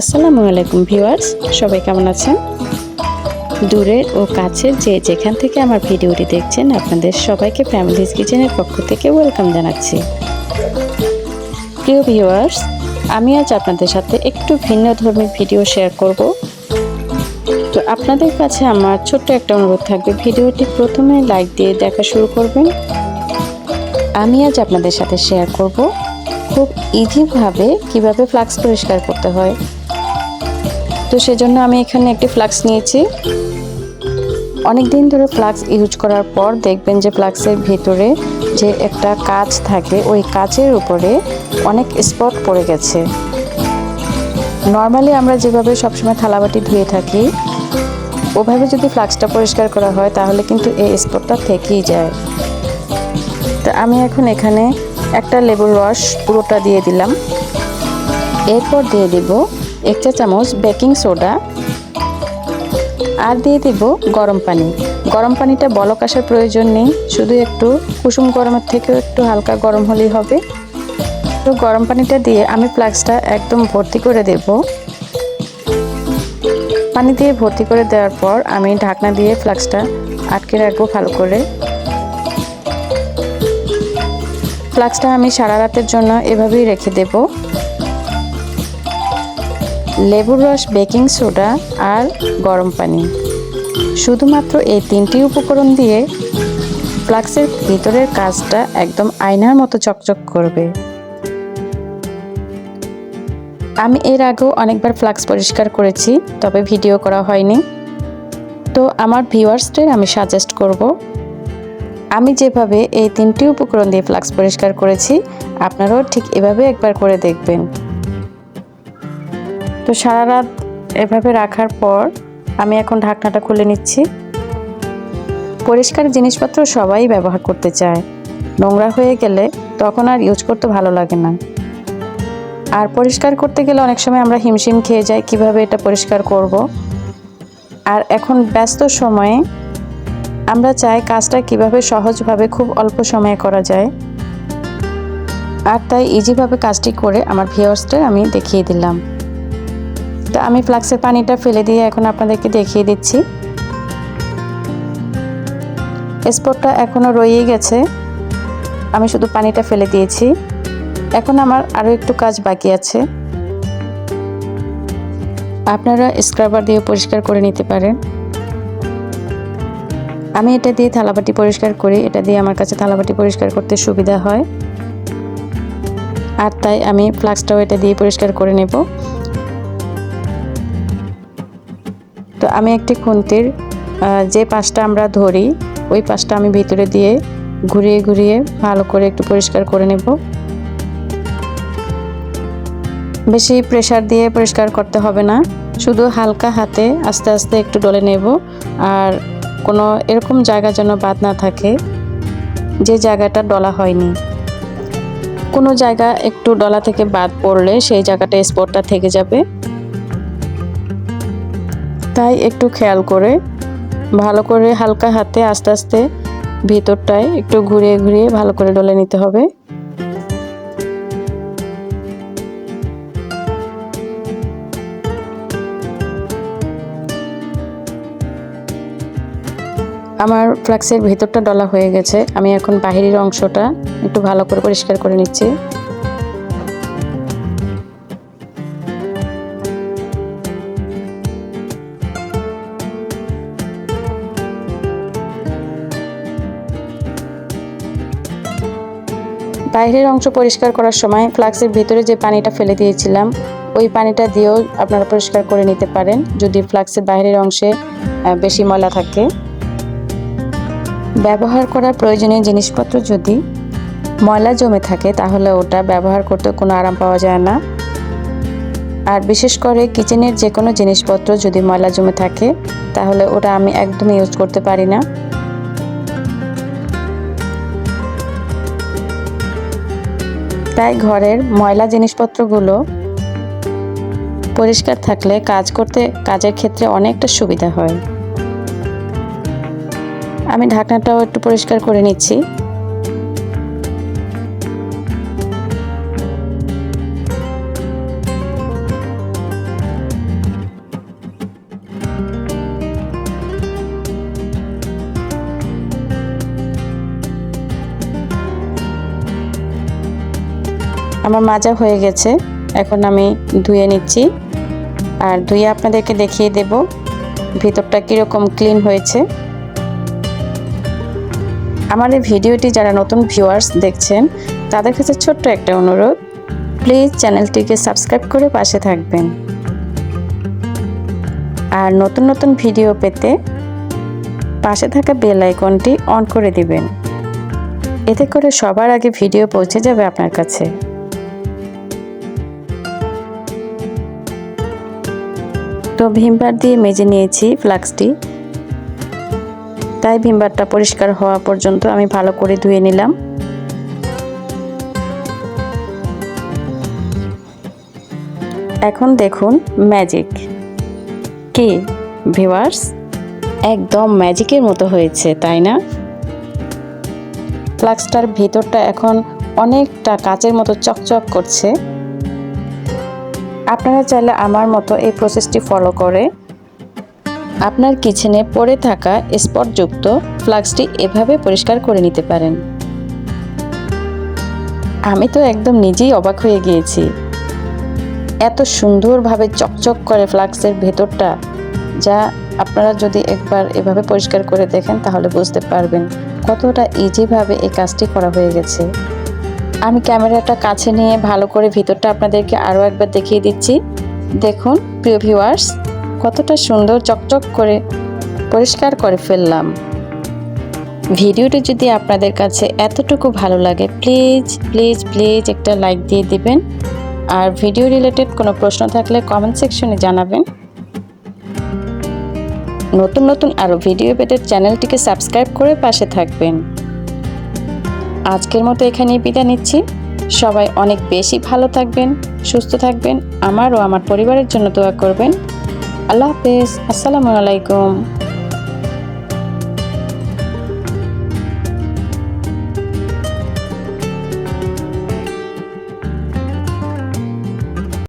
আসসালামু আলাইকুম ভিউয়ার্স, সবাই কেমন আছেন? দূরের ও কাছের যে যেখান থেকে আমার ভিডিওটি দেখছেন, আপনাদের সবাইকে ফ্যামিলিজ কিচেনের পক্ষ থেকে ওয়েলকাম জানাচ্ছি। প্রিয় ভিউয়ার্স, আমি আজ আপনাদের সাথে একটু ভিন্ন ধর্মের ভিডিও শেয়ার করব। তো আপনাদের কাছে আমার ছোট্ট একটা অনুরোধ থাকবে, ভিডিওটি প্রথমে লাইক দিয়ে দেখা শুরু করবেন। আমি আজ আপনাদের সাথে শেয়ার করব খুব ইজিভাবে কীভাবে ফ্লাক্স পরিষ্কার করতে হয় তো সেজন্য আমি এখানে একটি ফ্লাক্স নিয়েছি। অনেক দিন ধরে ফ্লাক্স ইউজ করার পর দেখবেন যে ফ্লাক্সের ভিতরে যে একটা কাজ থাকে, ওই কাচের উপরে অনেক স্পট পড়ে গেছে। নর্মালি আমরা যেভাবে সবসময় থালাবাটি ধুয়ে থাকি, ওভাবে যদি ফ্লাক্সটা পরিষ্কার করা হয় তাহলে কিন্তু এই স্পটটা থেকেই যায়। তো আমি এখন এখানে একটা লেবুর রস পুরোটা দিয়ে দিলাম। এরপর দিয়ে দিব এক চা চামচ বেকিং সোডা আর দিয়ে দিব গরম পানি। গরম পানিটা বলক আসার প্রয়োজন নেই, শুধু একটু কুসুম গরমের থেকেও একটু হালকা গরম হলেই হবে। তো গরম পানিটা দিয়ে আমি ফ্লাক্সটা একদম ভর্তি করে দেব। পানি দিয়ে ভর্তি করে দেওয়ার পর আমি ঢাকনা দিয়ে ফ্লাক্সটা আটকে রাখব ভালো করে। ফ্লাক্সটা আমি সারা রাতের জন্য এভাবেই রেখে দেব। লেবুর রস, বেকিং সোডা আর গরম পানি। শুধুমাত্র এই তিনটি উপকরণ দিয়ে ফ্লাক্সের ভিতরের কাজটা একদম আয়নার মতো চকচক করবে। আমি এর আগেও অনেকবার ফ্লাক্স পরিষ্কার করেছি, তবে ভিডিও করা হয়নি। তো আমার ভিউয়ার্সদের আমি সাজেস্ট করব, আমি যেভাবে এই তিনটি উপকরণ দিয়ে ফ্লাক্স পরিষ্কার করেছি, আপনারাও ঠিক এভাবে একবার করে দেখবেন। তো সারা রাত এভাবে রাখার পর আমি এখন ঢাকনাটা খুলে নিচ্ছি। পরিষ্কার জিনিসপত্র সবাই ব্যবহার করতে চায়। নোংরা হয়ে গেলে তখন আর ইউজ করতে ভালো লাগে না। আর পরিষ্কার করতে গেলে অনেক সময় আমরা হিমশিম খেয়ে যাই, কীভাবে এটা পরিষ্কার করব? আর এখন ব্যস্ত সময়ে আমরা চাই কাজটা কীভাবে সহজভাবে, খুব অল্প সময়ে করা যায়। আর তাই ইজিভাবে কাজটি করে আমার ভিউয়ার্সদের আমি দেখিয়ে দিলাম। তো আমি ফ্লাক্সের পানিটা ফেলে দিয়ে এখন আপনাদেরকে দেখিয়ে দিচ্ছি। স্পটটা এখনও রয়েই গেছে। আমি শুধু পানিটা ফেলে দিয়েছি। এখন আমার আরও একটু কাজ বাকি আছে। আপনারা স্ক্রাবার দিয়ে পরিষ্কার করে নিতে পারেন। আমি এটা দিয়ে থালাবাটি পরিষ্কার করি। এটা দিয়ে আমার কাছে থালাবাটি পরিষ্কার করতে সুবিধা হয়। আর তাই আমি ফ্লাক্সটাও এটা দিয়ে পরিষ্কার করে নেব। তো আমি একটি খুন্তির যে পাশটা আমরা ধরি, ওই পাশটা আমি ভিতরে দিয়ে ঘুরিয়ে ঘুরিয়ে ভালো করে একটু পরিষ্কার করে নেব। বেশি প্রেশার দিয়ে পরিষ্কার করতে হবে না, শুধু হালকা হাতে আস্তে আস্তে একটু ডলে নেব, আর কোনো এরকম জায়গা যেন বাদ না থাকে, যে জায়গাটা ডলা হয়নি। কোনো জায়গা একটু ডলা থেকে বাদ পড়লে সেই জায়গাটা স্পটটা থেকে যাবে। তাই একটু খেয়াল করে, ভালো করে হালকা হাতে আস্তে আস্তে ভিতরটায় একটু ঘুরিয়ে ঘুরিয়ে ভালো করে ডলে নিতে হবে। আমার ফ্লাক্সের ভেতরটা ডলা হয়ে গেছে, আমি এখন বাহিরের অংশটা একটু ভালো করে পরিষ্কার করে নিচ্ছি। বাইরের অংশ পরিষ্কার করার সময় ফ্লাক্সের ভিতরে যে পানিটা ফেলে দিয়েছিলাম, ওই পানিটা দিয়েও আপনারা পরিষ্কার করে নিতে পারেন যদি ফ্লাক্সের বাইরের অংশে বেশি ময়লা থাকে। ব্যবহার করার প্রয়োজনীয় জিনিসপত্র যদি ময়লা জমে থাকে, তাহলে ওটা ব্যবহার করতে কোনো আরাম পাওয়া যায় না। আর বিশেষ করে কিচেনের যে কোনো জিনিসপত্র যদি ময়লা জমে থাকে, তাহলে ওটা আমি একদমই ইউজ করতে পারি না। তাই ঘরের ময়লা জিনিসপত্রগুলো পরিষ্কার থাকলে কাজ করতে, কাজের ক্ষেত্রে অনেকটা সুবিধা হয়। আমি ঢাকনাটাও একটু পরিষ্কার করে নিচ্ছি। আমার মাজা হয়ে গেছে। এখন আমি ধুয়ে নিচ্ছি। আর ধুয়ে আপনাদেরকে দেখিয়ে দেব ভিতরটা কীরকম ক্লিন হয়েছে। আমার এই ভিডিওটি যারা নতুন ভিউয়ার্স দেখছেন, তাদের কাছে ছোট্ট একটা অনুরোধ প্লিজ চ্যানেলটিকে সাবস্ক্রাইব করে পাশে থাকবেন। আর নতুন নতুন ভিডিও পেতে পাশে থাকা বেল আইকনটি অন করে দিবেন। এতে করে সবার আগে ভিডিও পৌঁছে যাবে আপনার কাছে। তো ভিমবার দিয়ে মেজে নিয়েছি ফ্লাক্সটি। তাই ভিমবারটা পরিষ্কার হওয়া পর্যন্ত আমি ভালো করে ধুয়ে নিলাম। এখন দেখুন ম্যাজিক। কি, ভিউয়ার্স? একদম ম্যাজিকের মতো হয়েছে, তাই না? ফ্লাক্সটার ভিতরটা এখন অনেকটা কাচের মতো চকচক করছে। আপনারা চাইলে আমার মতো এই প্রসেসটি ফলো করে আপনার কিচেনে পড়ে থাকা স্পটযুক্ত ফ্লাক্সটি এভাবে পরিষ্কার করে নিতে পারেন। আমি তো একদম নিজেই অবাক হয়ে গিয়েছি। এত সুন্দরভাবে চকচক করে ফ্লাক্সের ভেতরটা, যা আপনারা যদি একবার এভাবে পরিষ্কার করে দেখেন তাহলে বুঝতে পারবেন কতটা ইজিভাবে এই কাজটি করা হয়ে গেছে। আমি ক্যামেরাটা কাছে নিয়ে ভালো করে ভিতরটা আপনাদেরকে আরও একবার দেখিয়ে দিচ্ছি। দেখুন, প্রিয় ভিউয়ার্স কতটা সুন্দর চকচক করে পরিষ্কার করে ফেললাম। ভিডিওটি যদি আপনাদের কাছে এতটুকু ভালো লাগে, প্লিজ প্লিজ প্লিজ একটা লাইক দিয়ে দিবেন। আর ভিডিও রিলেটেড কোনো প্রশ্ন থাকলে কমেন্ট সেকশনে জানাবেন। নতুন নতুন আরও ভিডিও পেতে চ্যানেলটিকে সাবস্ক্রাইব করে পাশে থাকবেন। আজকের মতো এখানেই বিদায় নিচ্ছি। সবাই অনেক বেশি ভালো থাকবেন, সুস্থ থাকবেন, আমার ও আমার পরিবারের জন্য দোয়া করবেন। আল্লাহ হাফেজ, আসসালামু আলাইকুম।